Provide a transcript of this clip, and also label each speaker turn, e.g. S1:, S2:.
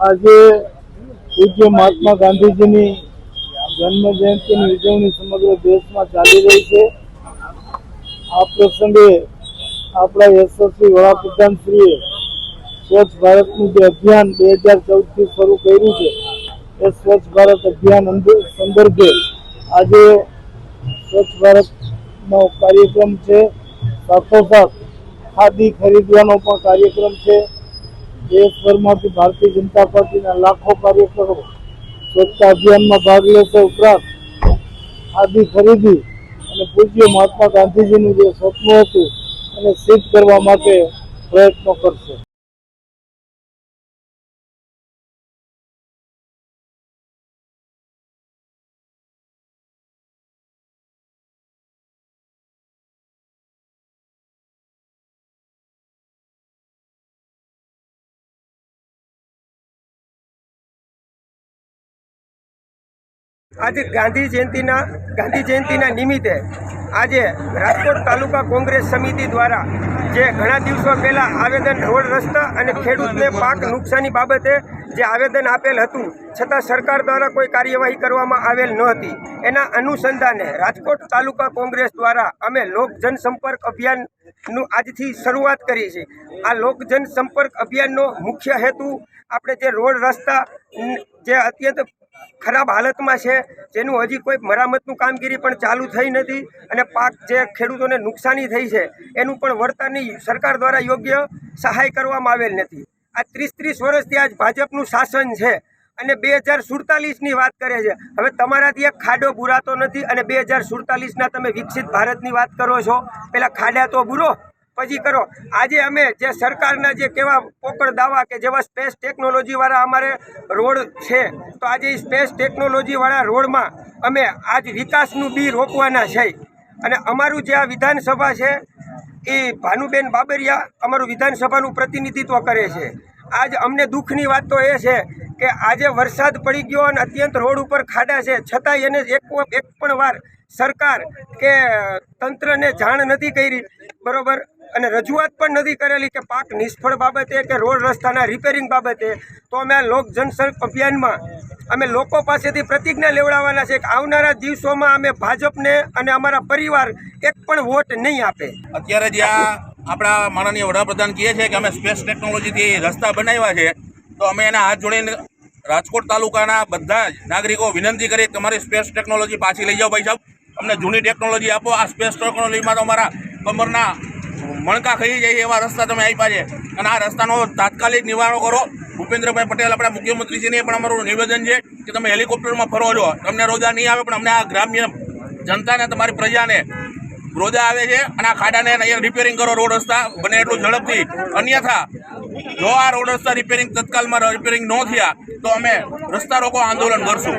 S1: આજે પૂજ્ય મહાત્મા ગાંધીજીની જન્મ ઉજવણી સમગ્ર દેશમાં ચાલી રહી છે. આ પ્રસંગે આપણા યશસ્વી વડાપ્રધાનશ્રીએ સ્વચ્છ ભારતનું જે અભિયાન બે હજાર ચૌદથી શરૂ કર્યું છે, એ સ્વચ્છ ભારત અભિયાન સંદર્ભે આજે સ્વચ્છ ભારતનો કાર્યક્રમ છે. સાથોસાથ ખાદી ખરીદવાનો પણ કાર્યક્રમ છે. દેશભરમાંથી ભારતીય જનતા પાર્ટીના લાખો કાર્યકરો સ્વચ્છતા અભિયાનમાં ભાગ લેશે ઉપરાંત ખાદી ખરીદી અને પૂજ્ય મહાત્મા ગાંધીજીનું જે સ્વપ્ન હતું એને સિદ્ધ કરવા માટે પ્રયત્નો કરશે.
S2: આજે ગાંધી જયંતિના ગાંધી જયંતિના નિમિત્તે આજે રાજકોટ તાલુકા કોંગ્રેસ સમિતિ દ્વારા જે ઘણા દિવસો પહેલાં આવેદન રોડ રસ્તા અને ખેડૂતને પાક નુકસાની બાબતે જે આવેદન આપેલ હતું, છતાં સરકાર દ્વારા કોઈ કાર્યવાહી કરવામાં આવેલ ન હતી. એના અનુસંધાને રાજકોટ તાલુકા કોંગ્રેસ દ્વારા અમે લોક જનસંપર્ક અભિયાનનું આજથી શરૂઆત કરી છે. આ લોક જનસંપર્ક અભિયાનનો મુખ્ય હેતુ આપણે જે રોડ રસ્તા, જે અત્યંત ખરાબ હાલતમાં છે, જેનું હજી કોઈ મરામતનું કામગીરી પણ ચાલુ થઈ નથી અને પાક જે ખેડૂતોને નુકસાની થઈ છે, એનું પણ વળતરની સરકાર દ્વારા યોગ્ય સહાય કરવામાં આવેલ નથી. આ ત્રીસ ત્રીસ વર્ષથી આજ ભાજપનું શાસન છે અને બે હજાર સુડતાલીસની વાત કરે છે. હવે તમારાથી એક ખાડો બુરાતો નથી અને બે હજાર સુડતાલીસના તમે વિકસિત ભારતની વાત કરો છો, પેલા ખાડા તો બુરો પછી કરો. આજે અમે જે સરકારના જે કેવા પોકળ દાવા કે જેવા સ્પેસ ટેકનોલોજીવાળા અમારે રોડ છે, તો આજે સ્પેસ ટેકનોલોજીવાળા રોડમાં અમે આજ વિકાસનું બી રોકવાના છે. અને અમારું જે આ વિધાનસભા છે, એ ભાનુબેન બાબરિયા અમારું વિધાનસભાનું પ્રતિનિધિત્વ કરે છે. આજ અમને દુઃખની વાત તો એ છે કે આજે વરસાદ પડી ગયો અને અત્યંત રોડ ઉપર ખાડા છે. છતાં એને એક એક પણ વાર સરકાર કે તંત્રને જાણ નથી કરી. બરોબર? અને રજૂઆત પણ નથી કરેલી કે પાક નિષ્ફળ બાબતે કે રોડ રસ્તાના રિપેરિંગ બાબતે. તો અમે લોક જનસંપર્ક અભિયાનમાં અમે લોકો પાસેથી પ્રતિજ્ઞા લેવડાવવાના છે કે આવનારા દિવસોમાં અમે ભાજપને અને અમારા પરિવાર એક પણ વોટ નહીં આપે.
S3: અત્યારે જ્યાં આપણા માનનીય વડાપ્રધાન કહે છે કે અમે સ્પેસ ટેકનોલોજીથી રસ્તા બનાવ્યા છે, તો અમે એના હાથ જોડીને રાજકોટ તાલુકાના બધા જ નાગરિકો વિનંતી કરી તમારી સ્પેસ ટેકનોલોજી પાછી લઈ જાઓ ભાઈ સાહેબ. અમને જૂની ટેકનોલોજી આપો, આ સ્પેસ ટેકનોલોજીમાં તો અમારા કમરના મણકા ખાઈ જાય એવા રસ્તા તમે આપ્યા છે. અને આ રસ્તાનો તાત્કાલિક નિવારણ કરો. ભૂપેન્દ્રભાઈ પટેલ આપણા મુખ્યમંત્રીશ્રીને પણ અમારું નિવેદન છે કે તમે હેલિકોપ્ટરમાં ફરો છો. તમને રોજા નહીં આવે, પણ અમને આ ગ્રામ્ય જનતાને, તમારી પ્રજાને રોજા આવે છે અને આ ખાડાને અહીંયા રિપેરિંગ કરો રોડ રસ્તા. બને એટલું ઝડપથી. અન્યથા, જો આ રોડ રસ્તા રિપેરિંગ તત્કાલમાં રિપેરિંગ ન થયા, તો અમે રસ્તા રોકો આંદોલન કરશું.